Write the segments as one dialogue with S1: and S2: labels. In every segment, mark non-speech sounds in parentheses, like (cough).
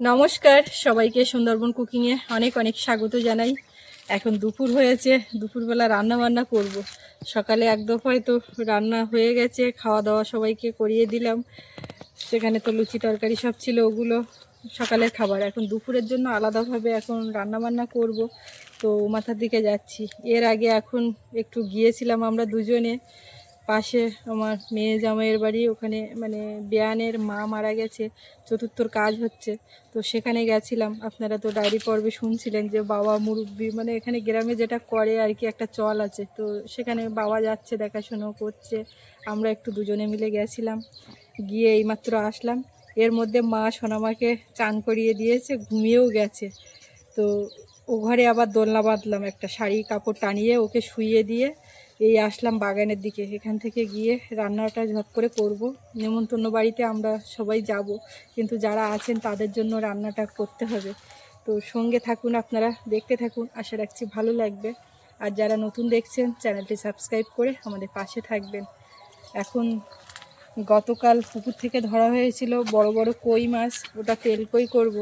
S1: নমস্কার, সবাইকে সুন্দরবন কুকিংয়ে অনেক অনেক স্বাগত জানাই। এখন দুপুর হয়েছে, দুপুরবেলা রান্না বান্না করব। সকালে এক দফায় তো রান্না হয়ে গেছে, খাওয়া দাওয়া সবাইকে করিয়ে দিলাম। সেখানে তো লুচি তরকারি সব ছিল, ওগুলো সকালের খাবার। এখন দুপুরের জন্য আলাদাভাবে এখন রান্না বান্না করব। তো মাথার দিকে যাচ্ছি। এর আগে এখন একটু গিয়েছিলাম আমরা দুজনে। পাশে আমার মেয়ে জামাইয়ের বাড়ি, ওখানে মানে বেয়ানের মা মারা গেছে, চতুর্থর কাজ হচ্ছে। তো সেখানে গেছিলাম। আপনারা তো ডায়েরি পর্বে শুনছিলেন যে বাবা মুরব্বী মানে এখানে গ্রামে যেটা করে আর কি একটা চল আছে। তো সেখানে বাবা যাচ্ছে দেখাশুনো করছে। আমরা একটু দুজনে মিলে গেছিলাম। গিয়ে এইমাত্র আসলাম। এর মধ্যে মা সোনামাকে চান করিয়ে দিয়েছে, ঘুমিয়েও গেছে। তো ও ঘরে আবার দোলনা বাঁধলাম একটা শাড়ি কাপড় টানিয়ে, ওকে শুইয়ে দিয়ে এই আসলাম বাগানের দিকে। এখান থেকে গিয়ে রান্নাটা ঝট করে করব। নেমন্তন্ন বাড়িতে আমরা সবাই যাব, কিন্তু যারা আছেন তাদের জন্য রান্নাটা করতে হবে। তো সঙ্গে থাকুন আপনারা, দেখতে থাকুন। আশা রাখছি ভালো লাগবে। আর যারা নতুন দেখছেন, চ্যানেলটি সাবস্ক্রাইব করে আমাদের পাশে থাকবেন। এখন গতকাল পুকুর থেকে ধরা হয়েছিল বড় বড় কই মাছ, ওটা তেল কই করব,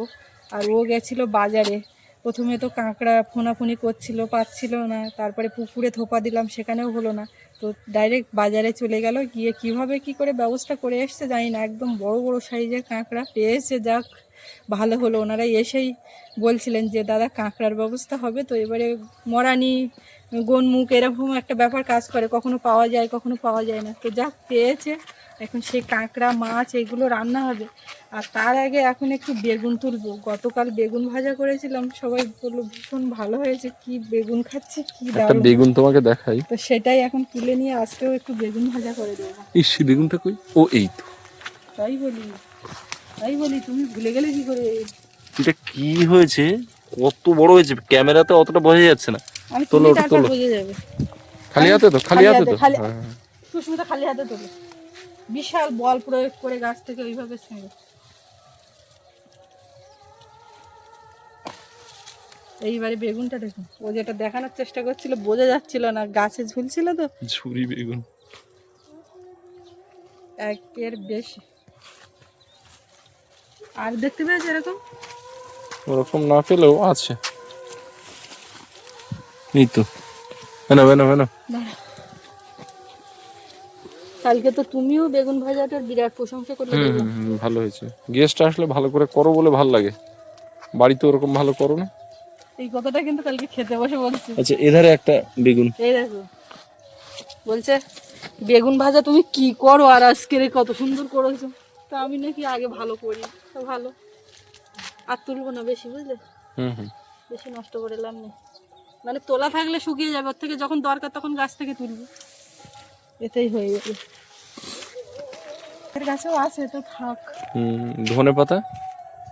S1: আর ও গেছিল বাজারে। প্রথমে তো কাঁকড়া ফোনাফুনি করছিল, পাচ্ছিল না। তারপরে পুকুরে থোপা দিলাম, সেখানেও হলো না। তো ডাইরেক্ট বাজারে চলে গেল, গিয়ে কীভাবে কি করে ব্যবস্থা করে এসছে জানি না। একদম বড় বড় সাইজের কাঁকড়া পেয়েছে, যাক, ভালো হলো। ওনারা এসেই বলছিলেন যে, দাদা, কাঁকড়ার ব্যবস্থা হবে। তো এবারে মরানি, গোনমুখ, এরকম একটা ব্যাপার কাজ করে। কখনো পাওয়া যায়, কখনো পাওয়া যায় না। তো যাক, পেয়েছে। এখন সেই কাঁকড়া মাছ এগুলো রান্না হবে। আর তার আগে এখন একটু বেগুন তুলবো। গতকাল বেগুন ভাজা করেছিলাম। সবাই বলল ভীষণ ভালো হয়েছে। কি বেগুন খাচ্ছে? কি দারুণ!
S2: বেগুন তোমাকে দেখাই।
S1: তো সেটাই এখন তুলে নিয়ে আজকেও একটু বেগুন ভাজা করে দেবো।
S2: ইস বেগুনটা কই? ও এই তো।
S1: তাই বলি। তাই বলি তুমি ভুলে গেলে কি করে?
S2: এটা কি হয়েছে? কত বড় হয়েছে? ক্যামেরাতে অতটা বোঝা যাচ্ছে না। তোলো,
S1: তুলি
S2: খালি হাতে তো খালি হাতে তো।
S1: খালি-
S2: হ্যাঁ, হ্যাঁ।
S1: সুস্মিতা খালি হাতে তোলো। বিশাল বল প্রয়োগ করে গাছ থেকে ওইভাবে ছেড়ে। এইবারে বেগুনটা দেখুন ও যেটা দেখানোর চেষ্টা করছিল বোঝা যাচ্ছিল না গাছে ঝুলছিল তো।
S2: ঝুরি বেগুন।
S1: একের বেশি। আর দেখতে পেয়েছ এরকম?
S2: ওরকম না পেলেও আছে। এই তো। বেনা বেনা বেনা
S1: দাঁড়াও। কালকে তো তুমিও বেগুন ভাজাটার বিরাট প্রশংসা করলে
S2: ভালো হয়েছে। গেস্ট আসলে ভালো করে করো বলে ভালো লাগে। বাড়িতে ওরকম ভালো করো না।
S1: এই কথাটা কিন্তু কালকে খেতে বসে বলছি।
S2: আচ্ছা এধারে একটা বেগুন।
S1: এই দেখো। বলছে বেগুন ভাজা তুমি কি করো? আর আজকে রে কত সুন্দর করেছ। তা আমি নাকি আগে ভালো করি তো ভালো। আর তুলবো না বেশি বুঝলে?
S2: হুম হুম।
S1: বেশি নষ্ট করে লাভ নেই। মানে তোলা থাকলে শুকিয়ে যাবে ওর থেকে যখন দরকার তখন গাছ থেকে তুলবো। এতেই হয়ে যাবে এর গাছেও আছে তো থাক।
S2: হুম ধনে পাতা?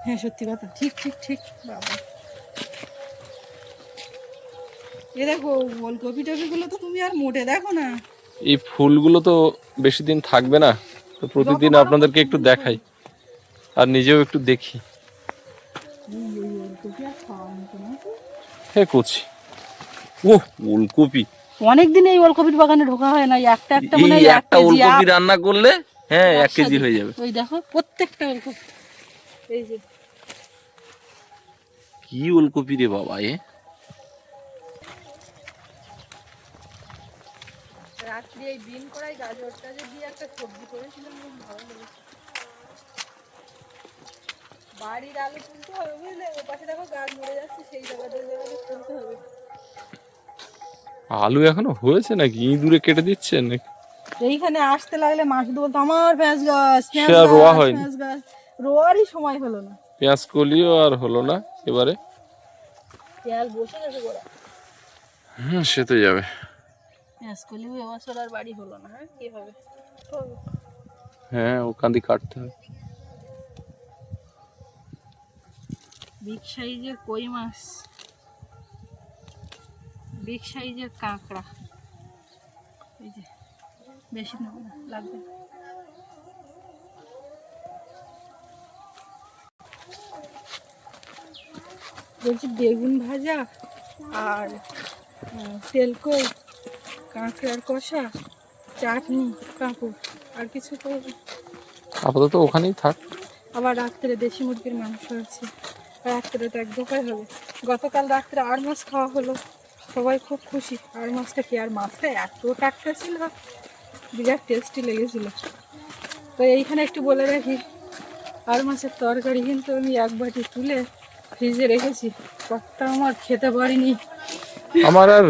S1: হ্যাঁ সত্যি কথা। ঠিক ঠিক ঠিক বাবা। এ দেখো ওলকপি টপিগুলো তো তুমি আর মোটে দেখো না।
S2: এই ফুলগুলো তো বেশি দিন থাকবে না তো প্রতিদিন আপনাদেরকে একটু দেখাই। আর নিজেও একটু দেখি। হ্যাঁ করছি। ও ওলকপি
S1: অনেকদিন এই ওলকপির বাগানে ঢোকা হয় না একটা একটা মানে
S2: একটা ওলকপি রান্না করলে হ্যাঁ এক কেজি হয়ে যাবে।
S1: ওই দেখো প্রত্যেকটা ওলকপি। এই যে।
S2: কি ওলকপি রে বাবা এ?
S1: রাত্রি এই বিন করাই গাজরটা যে দিয়ে একটা সবজি করেছিলাম খুব ভালো লেগেছে। বাড়ির আলু তুলতে হবে বুঝলে? ও পাশে দেখো গাছ মরে যাচ্ছে সেই জায়গাটা জায়গাটা তুলতে হবে।
S2: আলু এখনও হয়েছে নাকি? ইঁদুরে কেটে দিচ্ছে নাকি?
S1: এইখানে আসতে লাগলে মা শুধু বলতো আমার পেঁয়াজ গাছ পেঁয়াজ
S2: সে আর রোয়া হয়নি।
S1: পেঁয়াজ গাছ। রোয়ারই সময় হলো না।
S2: পেঁয়াজ কলিও আর হলো না এবারে।
S1: পেঁয়াজ বসে গেছে গোড়া।
S2: হুম সে তো যাবে।
S1: পেঁয়াজ কলিও এবছর আর বাড়ি হলো না হ্যাঁ? কি হবে হবে।
S2: হ্যাঁ ওখান দিয়ে কাটতে হবে।
S1: বিগ সাইজের কই মাছ? বিগ সাইজের কাঁকড়া। এই যে বেশি লাগবে। বলছি বেগুন ভাজা আর তেলকই কাঁকড়ার কষা চাটনি কাঁকুর আর কিছু করব
S2: আপাতত ওখানেই থাক।
S1: আবার রাত্রে দেশি মুরগির মাংস আছে। রাত্রে তো এক দোকান হবে। গতকাল রাত্রে আর মাছ খাওয়া হলো। সবাই খুব খুশি। আর মাছটা কি আর মাছটা এত টাটকা ছিল? বিরাট টেস্টি লেগেছিল। তো এইখানে একটু বলে রাখি আর মাছের তরকারি কিন্তু আমি এক বাটি তুলে ফ্রিজে রেখেছি। কতটা আমার খেতে পারিনি।
S2: আমার আর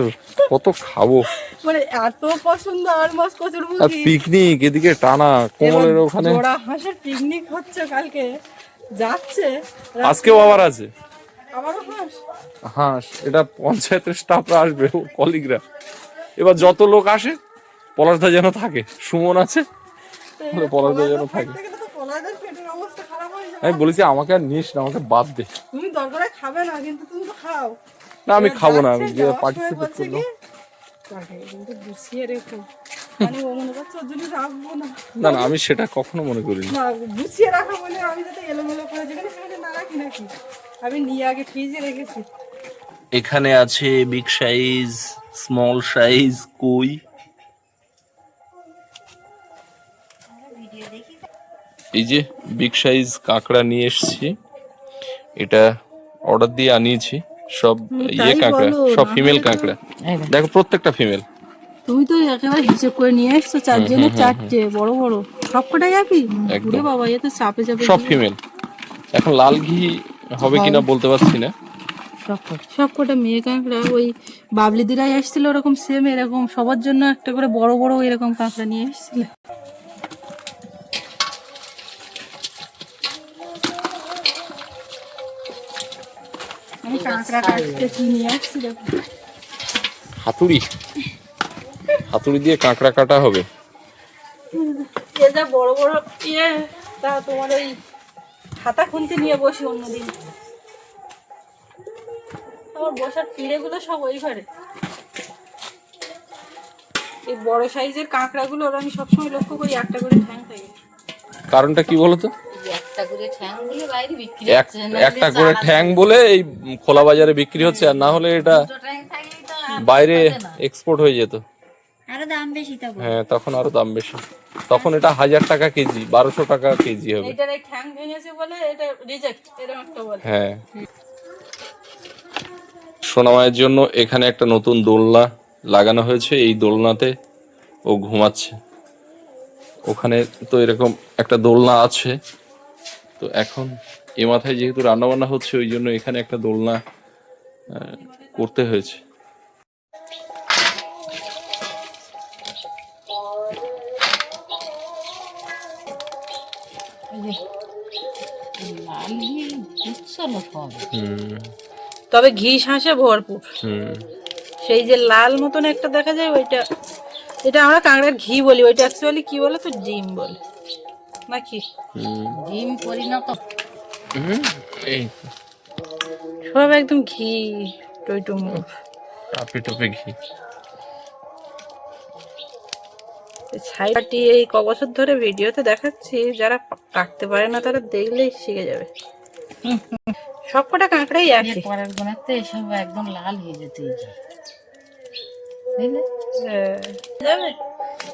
S2: কত খাব?
S1: মানে এত পছন্দ আর মাছ কচুর
S2: আর পিকনিক এদিকে টানা কোমলের ওখানে।
S1: জোড়া হাঁসের পিকনিক হচ্ছে কালকে। যাচ্ছে।
S2: আজকেও আবার আছে।
S1: হাঁস?
S2: হাঁস এটা পঞ্চায়েতের স্টাফরা আসবে কলিগরা। এবার যত লোক আসে পলাশদা যেন থাকে। সুমন আছে পলাশদা যেন থাকে।
S1: হয়ে
S2: আমি বলেছি আমাকে আর নিস না আমাকে বাদ দে।
S1: তুমি দরকারে খাবে না কিন্তু তুমি তো খাও।
S2: না আমি খাব না আমি যে পার্টিসিপেট
S1: বলছে
S2: করলাম
S1: কি, তরকারি কিন্তু গুছিয়ে রেখো। ও করছে ওর জন্য রাখব না
S2: না আমি সেটা কখনো মনে করিনি।
S1: না গুছিয়ে রাখা মানে আমি যাতে এলোমেলো করে যেখানে সেখানে না রাখি নাকি? আমি নিয়ে আগে ফ্রিজে রেখেছি।
S3: এখানে আছে বিগ সাইজ স্মল সাইজ কই।
S2: এই যে বিগ সাইজ কাঁকড়া নিয়ে এসেছি। এটা অর্ডার দিয়ে আনিয়েছি। সব ইয়ে কাঁকড়া সব ফিমেল কাঁকড়া। দেখো। প্রত্যেকটা ফিমেল
S1: তুমি তো একেবারে হিসেব করে নিয়ে এসছো চারজনে চারটে বড় বড়। সব কটাই একই বাবা এ তো চাপে চাপে
S2: সব ফিমেল এখন লাল ঘি হবে কিনা বলতে পারছি না।
S1: সব কটা মেয়ে কাঁকড়া ওই বাবলি দিরাই এসেছিল ওরকম সেম এরকম সবার জন্য একটা করে বড় বড় এরকম কাঁকড়া নিয়ে এসেছিল। আমি কাঁকড়া কাটতে কি নিয়ে আসছি দেখো
S2: হাতুড়ি? হাতুড়ি দিয়ে কাঁকড়া কাটা হবে?
S1: বড় বড় ইয়ে তা তোমার ওই খাতা খুনতে নিয়ে বসি অন্যদিন। আমার বসার পিঁড়েগুলো সব ওই ঘরে। এই বড় সাইজের কাঁকড়াগুলো ওরা আমি সবসময় লক্ষ্য করি একটা করে ঠ্যাং থাকে।
S2: কারণটা কি বলতো
S4: একটা করে ঠ্যাং দিয়ে বাইরে বিক্রি
S2: এক একটা করে ঠ্যাং বলে এই খোলা বাজারে বিক্রি হচ্ছে আর না হলে এটা বাইরে এক্সপোর্ট হয়ে যেত।
S4: আরও দাম বেশি তখন
S2: হ্যাঁ তখন আরও দাম বেশি। তখন এটা হাজার টাকা কেজি বারোশো টাকা কেজি হবে।
S1: এইটার এই ঠ্যাং ভেঙেছে বলে এটা রিজেক্ট এরকম একটা বলে।
S2: হ্যাঁ। সোনামায়ের জন্য এখানে একটা নতুন দোলনা লাগানো হয়েছে এই দোলনাতে ও ঘুমাচ্ছে। ওখানে তো এরকম একটা দোলনা আছে। তো এখন এ মাথায় যেহেতু রান্না বান্না হচ্ছে ওই জন্য এখানে একটা দোলনা করতে হয়েছে।
S4: উচ্ছল হবে
S1: তবে ঘি শাঁসে ভরপুর। সেই যে লাল মতন একটা দেখা যায় ওইটা এটা আমরা কাঁকড়ার ঘি বলি ওইটা অ্যাকচুয়ালি কি বলে তো? ডিম বলে। নাকি?
S4: ডিম পরিণত
S1: সব একদম ঘি টইটুমুর
S2: টাপে টাপে ঘি।
S1: ছাইটি এই ক বছর ধরে ভিডিওতে দেখাচ্ছি যারা কাটতে পারে না তারা দেখলেই শিখে যাবে। সব কটা কাঁকড়াই একই।
S4: পরের এসব একদম লাল হয়ে যেতে এই যে। বুঝলে?
S1: হ্যাঁ। যাবে?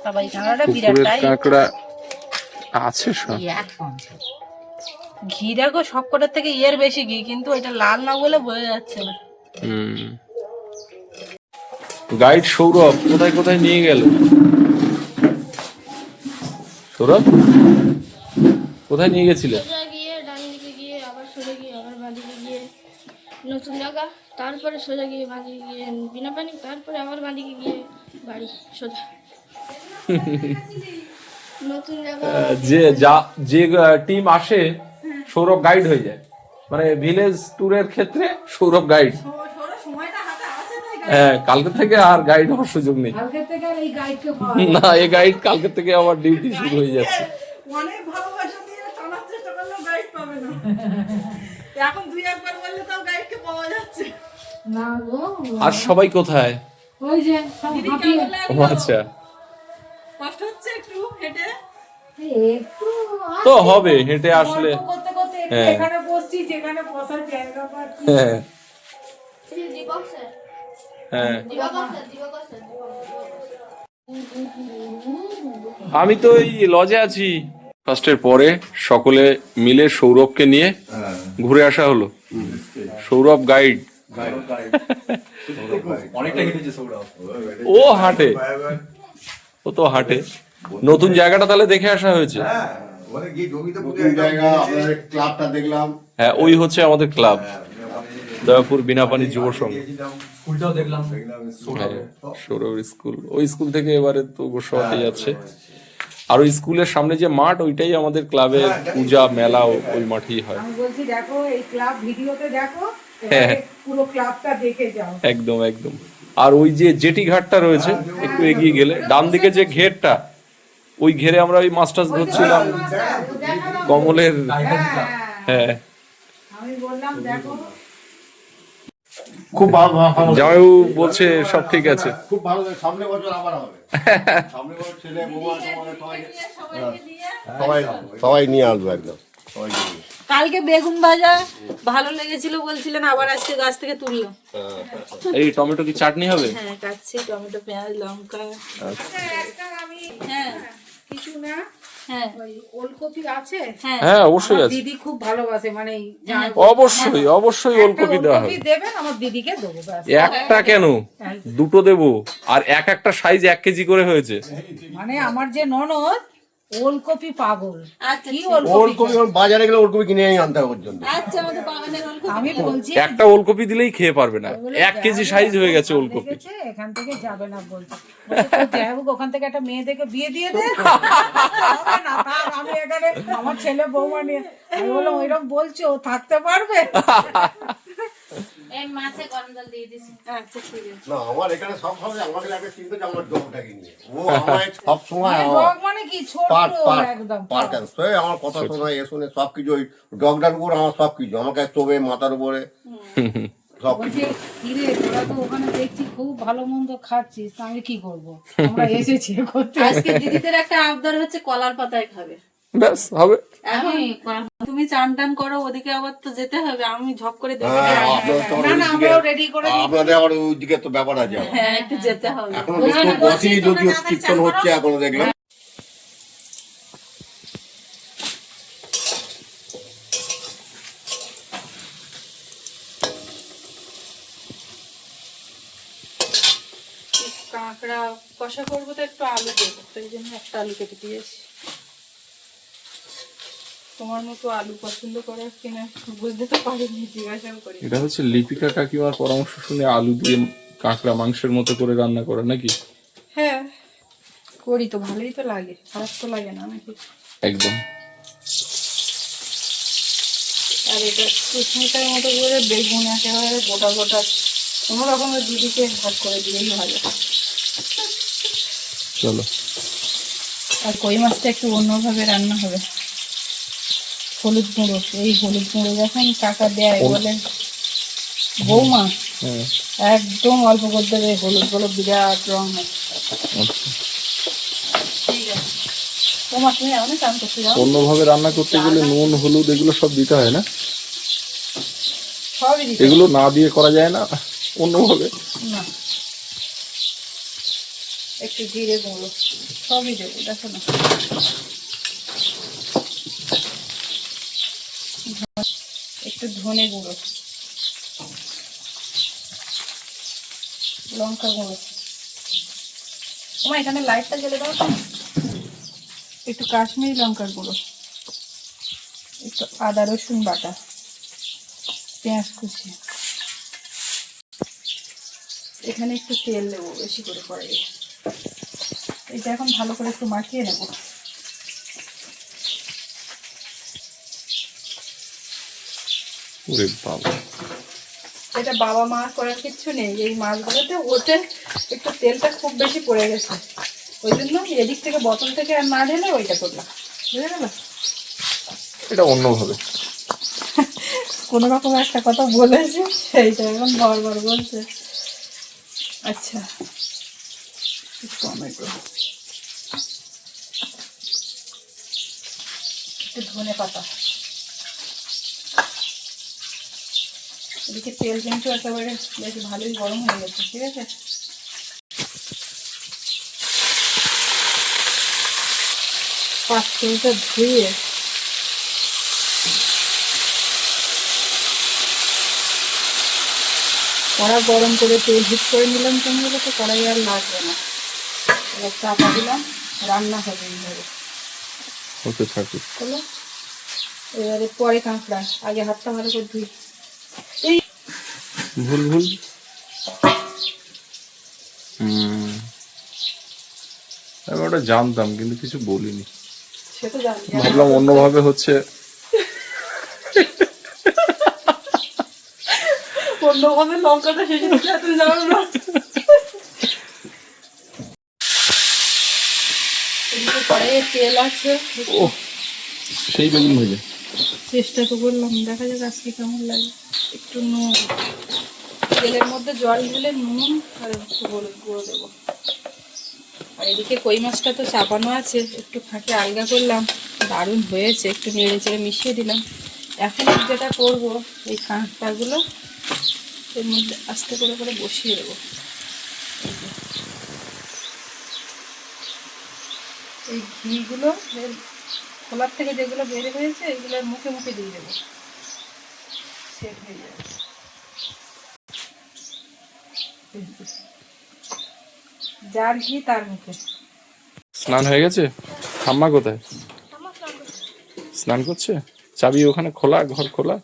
S1: সবাই কাঁকড়াটা
S2: পুকুরের কাঁকড়া আছে সব?
S1: ঘি দেখো সব কটার থেকে ইয়ের বেশি ঘি কিন্তু এটা লাল না বলে বোঝা যাচ্ছে না।
S2: গাইড সৌরভ কোথায় কোথায় নিয়ে গেল? সৌরভ? কোথায় নিয়ে গেছিলে?
S5: নতুন জায়গা তারপরে সোজা গিয়ে বাঁ দিকে গিয়ে বিনা পানি তারপরে আবার বাঁ দিকে গিয়ে বাড়ি সোজা। নতুন জায়গা।
S2: যে যা যে টিম আসে সৌরভ গাইড হয়ে যায়। মানে ভিলেজ ট্যুরের ক্ষেত্রে সৌরভ গাইড হ্যাঁ কালকে থেকে আর গাইড হওয়ার সুযোগ নেই। না এই গাইড কালকে থেকে আমার ডিউটি শুরু হয়ে যাচ্ছে।
S1: অনেক ভালোবাসা দিয়ে টানার চেষ্টা করলেও গাইড পাবে না। (laughs) এখন দুই একবার বললে তাও গাইডকে পাওয়া যাচ্ছে।
S2: আর সবাই কোথায়?
S1: দিদি কেমন
S2: ও আচ্ছা।
S1: কষ্ট হচ্ছে একটু হেঁটে?
S2: তো হবে হেঁটে আসলে। হ্যাঁ। হ্যাঁ। হ্যাঁ। আমি তো এই লজে আছি। ফার্স্টের পরে সকলে মিলে সৌরভকে নিয়ে ঘুরে আসা হলো। সৌরভ গাইড ও হাঁটে। ও তো হাঁটে। নতুন জায়গাটা তাহলে দেখে আসা হয়েছে।
S6: দেখলাম।
S2: হ্যাঁ ওই হচ্ছে আমাদের ক্লাব দয়াপুর বিনাপানি যুব সংঘ। হ্যাঁ, সৌরভ স্কুল ওই স্কুল থেকে এবারে তো গোসাবাতে যাচ্ছে। আর ওই স্কুলের সামনে যে মাঠ ওইটাই আমাদের ক্লাবের পূজা মেলা ওই মাঠেই হয়।
S7: আমি বলছি দেখো এই ক্লাব ভিডিওতে দেখো
S2: হ্যাঁ।
S7: পুরো ক্লাবটা দেখে যাও।
S2: একদম একদম। আর ওই যে জেটি ঘাটটা রয়েছে একটু এগিয়ে গেলে ডান দিকে যে ঘেরটা ওই ঘেরে আমরা ওই মাছ টাছ ধরছিলাম। কমলের হ্যাঁ।
S7: আমি বললাম দেখো
S6: খুব ভালো ভালো
S2: বলছে সব ঠিক আছে।
S6: খুব ভালো সামনে বছর আবার হবে। (laughs) সামনে বছর ছেলে বৌমা সবাই সবাই সবাই নিয়ে আসব একদম। সবাই
S1: কালকে বেগুন ভাজা ভালো লেগেছিল বলছিলেন আবার আজকে গাছ থেকে তুললো।
S2: এই টমেটো কি চাটনি হবে?
S1: হ্যাঁ কাটছি টমেটো পেঁয়াজ লঙ্কা। হ্যাঁ
S7: কিছু না।
S1: হ্যাঁ।
S7: ওলকপি আছে
S1: হ্যাঁ।
S2: হ্যাঁ অবশ্যই আছে।
S7: দিদি খুব ভালোবাসে মানে
S2: অবশ্যই অবশ্যই ওলকপি দেওয়া হবে।
S7: দেবেন আমার দিদিকে দেবো
S2: একটা কেন? দুটো দেবো। আর এক একটা সাইজ এক কেজি করে হয়েছে।
S7: মানে আমার যে ননদ ওলকপি পাগল।
S1: আচ্ছা
S7: কি
S6: ওলকপি?
S7: ওলকপি
S6: ওর বাজারে গেলে ওলকপি কিনে আনতে হবে ওর জন্য।
S1: আচ্ছা আমাদের বাগানের ওলকপি।
S7: আমি বলছি
S2: একটা ওলকপি দিলেই খেয়ে পারবে না। এক কেজি সাইজ হয়ে গেছে ওলকপি।
S7: এখান থেকে যাবে না বলতে বলছে, যাই হোক ওখান থেকে একটা মেয়ে দেখে বিয়ে দিয়ে দে। না, থাক, আমি এখানে আমার ছেলে বৌমা নিয়ে আমি বললাম ওইরকম বলছো থাকতে পারবে?
S6: আমার এখানে সব সময় আমাকে লাগে চিন্তা আমার ডগটাকে নিয়ে ও আমার সব সময়
S7: মানে কি? ছোট
S6: পার্ট পার্ট
S7: একদম।
S6: পার্ট সে আমার কথা শোনা এ শুনে সব কিছু ওই ডগটার উপর আমার সব কিছু আমাকে শোবে মাথার উপরে।
S7: খুব ভালো মন্দ খাচ্ছিস আমি কি করব? (laughs) আমরা এসেছি করতে।
S1: আজকে দিদিদের একটা আবদার হচ্ছে কলার পাতায় খাবে।
S2: ব্যাস হবে।
S1: তুমি চান টান করো ওদিকে আবার তো যেতে হবে আমি ঝপ করে দেখে
S6: হ্যাঁ আপনাদের তো
S7: না না আমরাও রেডি করে
S6: আপনাদের আবার ওইদিকে তো ব্যাপার আছে
S1: হ্যাঁ একটু যেতে হবে।
S6: এখনও বসি যদিও কীর্তন হচ্ছে এখনও দেখলাম।
S1: কাঁকড়া কষা করব তো একটু আলু দেবো তো এই জন্য একটা আলু কেটে দিয়েছি। তোমার মতো আলু পছন্দ করে কিনা বুঝতে তো পারিনি জিজ্ঞাসাও করি
S2: এটা হচ্ছে লিপিকা কাকিমার পরামর্শ শুনে আলু দিয়ে কাঁকড়া মাংসের মতো করে রান্না করা নাকি?
S1: হ্যাঁ করি তো ভালোই তো লাগে খারাপ তো লাগে না নাকি?
S2: একদম।
S1: আর এটা কুচমিটার মতো করে বেগুন একেবারে গোটা গোটা কোনো রকমের দিদিকে ভাগ করে দিলেই ভালো।
S2: চলো।
S1: আর কই মাছটা একটু অন্যভাবে রান্না হবে? হলুদ গুঁড়ো এই হলুদ গুঁড়ো যখন কাকা দেয় বলে বৌমা
S2: হ্যাঁ।
S1: একদম অল্প করে দেবে হলুদগুলো বিরাট রং হয়।
S2: আচ্ছা।
S1: করতে
S2: অন্যভাবে রান্না করতে গেলে নুন হলুদ এগুলো সব দিতে হয় না? এগুলো না দিয়ে করা যায় না অন্যভাবে?
S1: না। একটু জিরে গুঁড়ো সবই দেবো দেখো না। একটু ধনে গুঁড়ো। লঙ্কা গুঁড়ো। তোমার এখানে লাইটটা জ্বেলে দাও একটু কাশ্মীরি লঙ্কার গুঁড়ো। একটু আদা, রসুন বাটা। পেঁয়াজ কুচি। এখানে একটু তেল দেবো, বেশি করে পরে এটা এখন ভালো করে একটু মাখিয়ে নেব।
S2: ওরে বাবা
S1: এটা বাবা মা করার কিচ্ছু নেই এই মাছগুলোতে ওতে একটু তেলটা খুব বেশি পড়ে গেছে। ওই জন্য এদিক থেকে বোতল থেকে আর না ঢেলে ওইটা করলাম বুঝে গেল
S2: এটা অন্যভাবে।
S1: কোনো রকম একটা কথা বলেছে সেইটা এখন বারবার বলছে। আচ্ছা টমেটো একটু ধনে পাতা। এদিকে তেল কিন্তু একেবারে বেশ ভালোই গরম হয়ে গেছে ঠিক আছে? পাঁচটা ধুয়ে কড়া গরম করে তেল হিট করে নিলাম হলো তো কড়াই আর লাগবে না। এবার চাপা দিলাম রান্না হবে এইভাবে।
S2: ওকে থাকুক।
S1: এবারে পরে কাঁকড়া আগে হাতটা ভালো করে ধুই।
S2: ভুল ভুল? হুম। আমি ওটা জানতাম কিন্তু কিছু বলিনি। ভাবলাম অন্যভাবে হচ্ছে।
S1: অন্যভাবে লঙ্কাটা শেষ তেল আছে।
S2: ও সেই বেগুন ভেজে।
S1: চেষ্টা তো করলাম দেখা যাক আজকে কেমন লাগে। একটু নুন। তেলের মধ্যে জল ঢেলে নুন আর একটু হলুদ গুঁড়ো দেবো। আর এদিকে কই মাছটা তো চাপানো আছে, একটু ফাঁকে আলগা করলাম, দারুণ হয়েছে, একটু নেড়ে চেড়ে মিশিয়ে দিলাম। এখন যেটা করব, এই কাঁকড়াগুলো এর মধ্যে আস্তে করে করে বসিয়ে দেবো। এই ঘিগুলো খোলার থেকে যেগুলো বের হয়েছে এগুলোর মুখে মুখে দিয়ে দেবো। সেট হয়ে যাবে। যার ঘি তার মুখে।
S2: স্নান হয়ে গেছে? ঠাম্মা কোথায়? স্নান করছে? চাবি ওখানে খোলা ঘর খোলা?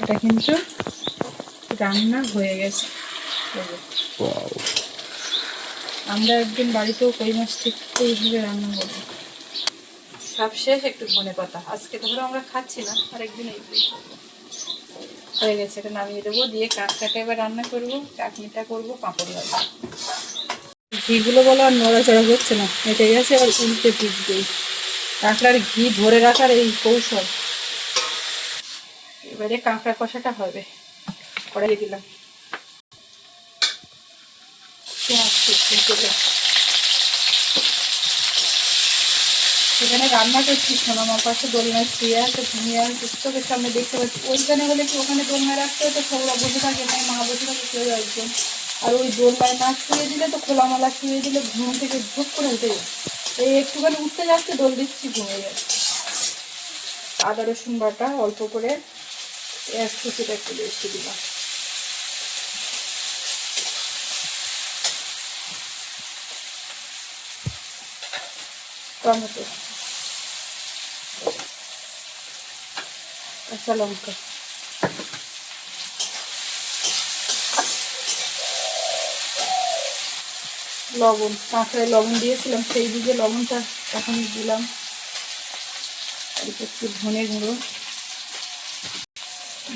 S1: এটা কিন্তু রান্না হয়ে গেছে। এই আমরা একদিন বাড়িতেও কই মাছ ঠিক এইভাবে রান্না করব। সব শেষ একটু ধনে পাতা আজকে ধরো আমরা খাচ্ছি না আরেকদিন এইভাবেই করব। হয়ে গেছে, এটা নামিয়ে দেবো, দিয়ে কাঁকড়াটা এবার রান্না করব, চাটনিটা করব, পাঁপড় ভাজা ঘিগুলো বলো আর নড়াচড়া করছে না এটা গেছে আর উল্টে পিস কাঁকড়ার ঘি ধরে রাখার এই কৌশল। এবারে কাঁকড়া কষাটা হবে কড়াই দিলাম। পেঁয়াজ কুচি করে সেখানে রান্না করছি শোনো আমার পাশে দোলনায় শুয়ে আছে, ঘুমিয়ে আছে, চোখের সামনে দেখতে পাচ্ছি। ওইখানে হলে কি ওখানে দোলনায় রাখতে হতো? সবরা বসে থাকে না মা বসে থাকে কেউ একজন আর ওই দোলনায় না শুয়ে দিলে তো খোলামালা শুয়ে দিলে ঘুম থেকে ঝুপ করে উঠে যায়। এই একটুখানি উঠতে যাচ্ছে, দোল দিচ্ছি, ঘুমিয়ে যাচ্ছে। আদা, রসুন বাটা অল্প করে পেঁয়াজ কুচিটা একটু বেশি দিলাম। টমেটো। কাঁচা লঙ্কা লবণ কাঁকড়ায় লবণ দিয়েছিলাম, সেই দিকে লবণটা এখন দিলাম। একটু ধনে গুঁড়ো,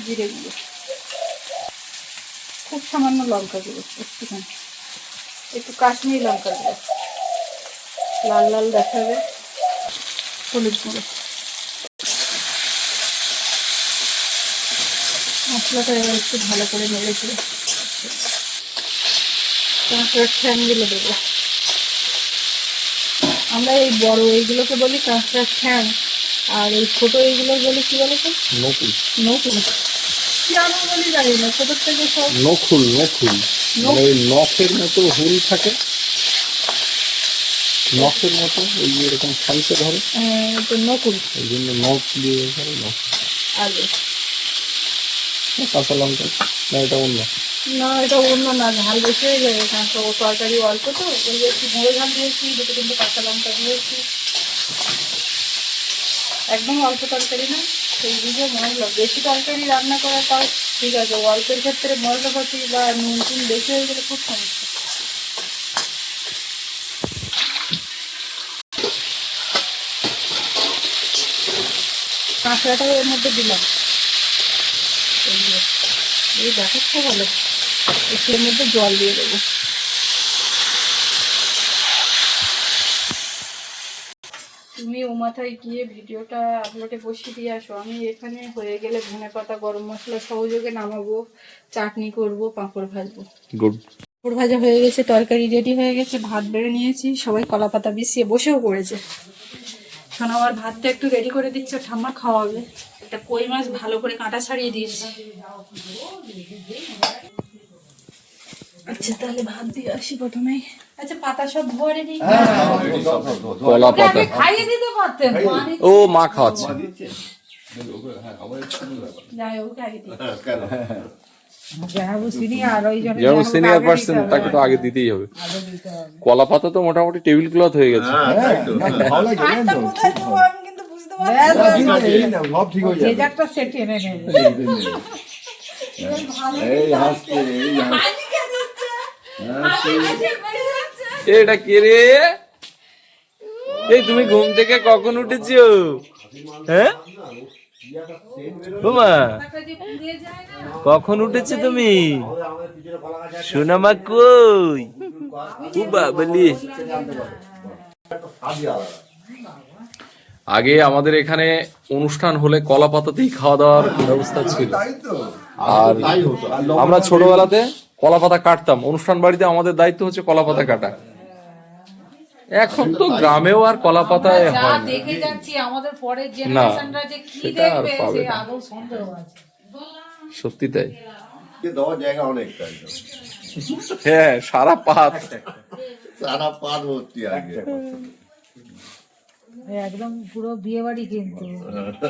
S1: জিরে গুঁড়ো। খুব সামান্য লঙ্কা গুঁড়ো, একটুখানি। একটু কাশ্মীরি লঙ্কা গুঁড়ো। লাল লাল দেখাবে। হলুদ গুঁড়ো। মশলাটা এবার একটু ভালো করে নেড়ে দিয়ে কাঁকড়ার ঠ্যাংগুলো দেবো। আমরা এই বড় এইগুলোকে বলি কাঁকড়ার ঠ্যাং আর এই ছোট এইগুলো বলি কি বলে তো
S2: নকুল।
S1: নকুল। কি আমরা বলি জানি না ছোটোর থেকে সব
S2: নখুল নখুল মানে ওই নখের মতো হুল থাকে। নখের মতো ওই এরকম খাইতে ধরে।
S1: তো নকুল।
S2: ওই জন্য নখ দিয়ে ধরে নখ।
S1: আলু
S2: কাঁচা লঙ্কা? না, এটা অন্য।
S1: না, এটা অন্য না, ঝাল বেশি হয়ে যাবে কাঁচা তরকারি অল্প তো, ওই একটু ঝাল দিয়েছি, দুটো তিনটে কাঁচা লঙ্কা দিয়েছি। একদম অল্প তরকারি না, সেই বুঝে মশলা বেশি তরকারি রান্না করা তাও ঠিক আছে, অল্পের ক্ষেত্রে মশলাপাতি বা নুন টুন বেশি হয়ে গেলে খুব সমস্যা। কাঁকড়াটাও এর মধ্যে দিলাম। এই দেখাচ্ছে ভালো। একটু এর মধ্যে জল দিয়ে দেবো। তুমি ও মাথায় গিয়ে ভিডিওটা আপলোডে বসিয়ে দিয়ে আসো। আমি এখানে হয়ে গেলে ধনে পাতা গরম মশলা সহযোগে নামাবো চাটনি করব পাঁপড় ভাজবো।
S2: গুড
S1: পাঁপড় ভাজা হয়ে গেছে তরকারি রেডি হয়ে গেছে ভাত বেড়ে নিয়েছি সবাই কলা পাতা বিছিয়ে বসেও পড়েছে। শোনো আমার ভাতটা একটু রেডি করে দিচ্ছে ঠাম্মা খাওয়াবে। একটা কই মাছ? ভালো করে কাঁটা ছাড়িয়ে দিয়েছি আচ্ছা তাহলে ভাত দিয়ে আসি প্রথমেই আচ্ছা পাতা সব ভরে দিই
S2: কলা পাতা।
S7: খাইয়ে দিতে পারতেন
S2: ও মা খাওয়াচ্ছে।
S6: হ্যাঁ,
S7: জন্য
S2: যেমন সিনিয়র পার্সন তাকে তো আগে দিতেই হবে। কলা পাতা তো মোটামুটি টেবিল ক্লথ হয়ে গেছে। এটা কে রে? এই তুমি ঘুম থেকে কখন উঠেছো? হ্যাঁ? মা কখন উঠেছো তুমি? সোনামা কই? ও বাবলি। আগে আমাদের এখানে অনুষ্ঠান হলে কলা পাতাতেই খাওয়া দাওয়ার ব্যবস্থা ছিল আর আমরা ছোটবেলাতে কলা পাতা কাটতাম। অনুষ্ঠান বাড়িতে আমাদের দায়িত্ব হচ্ছে কলা পাতা কাটা। এখন তো গ্রামেও আর কলা পাতা হয় না।
S7: দেখে যাচ্ছি আমাদের পরের জেনারেশনরা যে কি
S2: সেটা আর
S7: দেখবে
S2: পাবে
S7: সে
S2: না।
S7: আদৌ সন্দেহ আছে।
S2: সত্যি তাই।
S6: যে জায়গা অনেকটা
S2: হ্যাঁ সারা পাত।
S6: সারা পাত ভর্তি আগে।
S7: একদম পুরো বিয়ে বাড়ি কিন্তু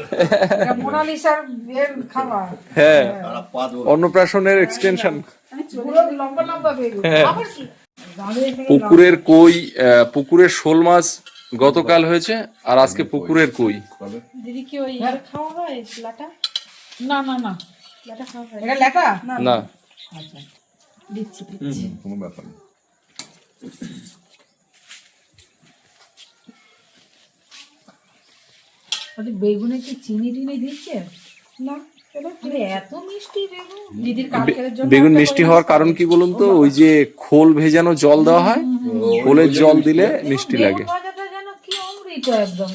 S7: (laughs) মোনালিসার বিয়ের খাবার।
S2: হ্যাঁ।
S6: ভর্তি।
S2: অন্নপ্রাশনের এক্সটেনশন
S7: লম্বা লম্বা দাঁড়িয়ে থেকে
S2: পুকুরের কই পুকুরের শোল মাছ গতকাল হয়েছে আর আজকে পুকুরের কই।
S1: দিদি কি ওই ইয়ে খাওয়া হয় লাটা
S7: না না না।
S1: লাটা খাওয়া হয়
S7: এটা লেখা
S2: না
S7: আচ্ছা
S1: দিচ্ছি দিচ্ছি।
S8: কোনো ব্যাপার না।
S7: বেগুনে কি চিনি টিনি দিচ্ছে?
S1: না এটা
S7: আরে এত মিষ্টি বেগুন।
S1: দিদির কালকের জন্য
S2: বেগুন
S1: একটা
S2: মিষ্টি হওয়ার কারণ কি বলুন তো? ওই যে খোল ভেজানো জল দেওয়া হয় খোলের জল দিলে মিষ্টি লাগে।
S7: বেগুন ভাজাটা যেন কি অমৃত একদম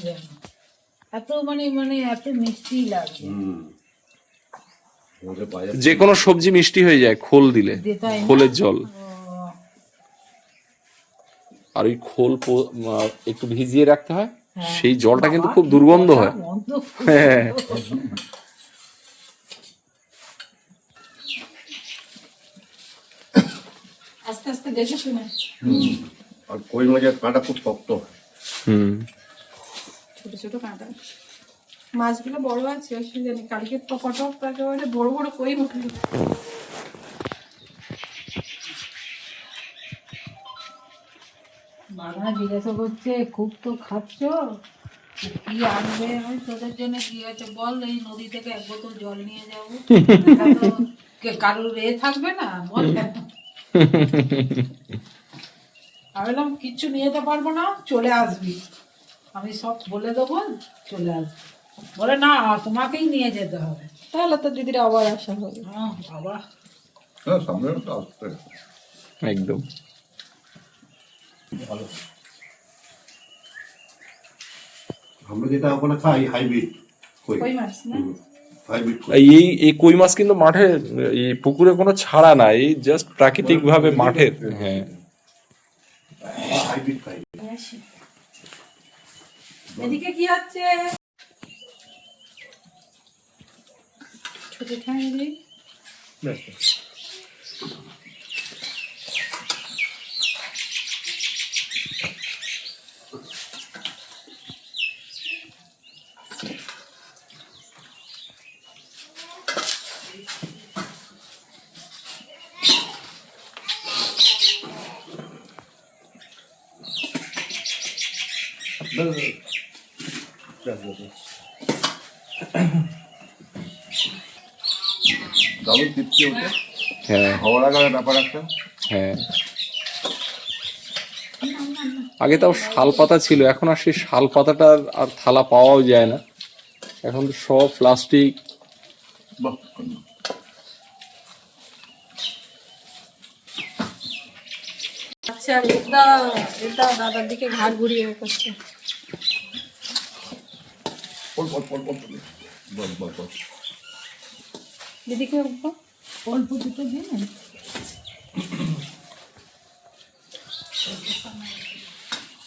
S7: এত মানে মানে এত মিষ্টি লাগে।
S2: যে কোনো সবজি মিষ্টি হয়ে যায় খোল দিলে খোলের জল। আর ওই খোল একটু ভিজিয়ে রাখতে হয়। সেই জলটা কিন্তু খুব দুর্গন্ধ হয়। হ্যাঁ।
S1: আস্তে আস্তে দেখে শুনে।
S6: আর কই মাছের কাঁটা খুব শক্ত হয়।
S2: হুম।
S1: ছোট ছোট কাঁটা। মাছগুলো বড় আছে অসুবিধা নেই কালকে তো কটক একেবারে বড় বড় কই উঠল
S7: বাবা জিজ্ঞাসা করছে খুব তো খাচ্ছ? কি আনবে আমি তোদের জন্য কি আছে বল এই নদী থেকে এক বোতল জল নিয়ে যাব (laughs) কারোর এ থাকবে না? বল। আমি বললাম কিচ্ছু নিয়ে যেতে পারব না চলে আসবি। আমি সব বলে দেবো চলে আসবি। বলে না তোমাকেই নিয়ে যেতে হবে।
S1: তাহলে তো দিদির আবার আসা হবে।
S7: হ্যাঁ বাবা।
S8: হ্যাঁ
S2: একদম
S6: আমরা যেটা ওখানে খাই হাইব্রিড কই?
S1: কই মাছ না?
S2: এই এই কই মাছ কিন্তু মাঠে এই পুকুরে কোনো ছাড়া না এই জাস্ট প্রাকৃতিক ভাবে মাঠের। হ্যাঁ।
S7: এদিকে কি হচ্ছে?
S1: ছোট ঠাঁই
S8: দারুণ তৃপ্তি ওঠে
S2: হ্যাঁ
S8: ভালো লাগার ব্যাপার একটা
S2: হ্যাঁ আগে তাও শাল পাতা ছিল এখন আর সেই শাল পাতাটার আর থালা পাওয়াও যায় না। এখন তো সব প্লাস্টিক।
S1: আচ্ছা এটা এটা দাদার দিকে ঘাড় ঘুরিয়ে করছে।
S8: বল বল বল বল বল। বল বল বল
S1: দিদিকে
S7: অল্প দুটো দিন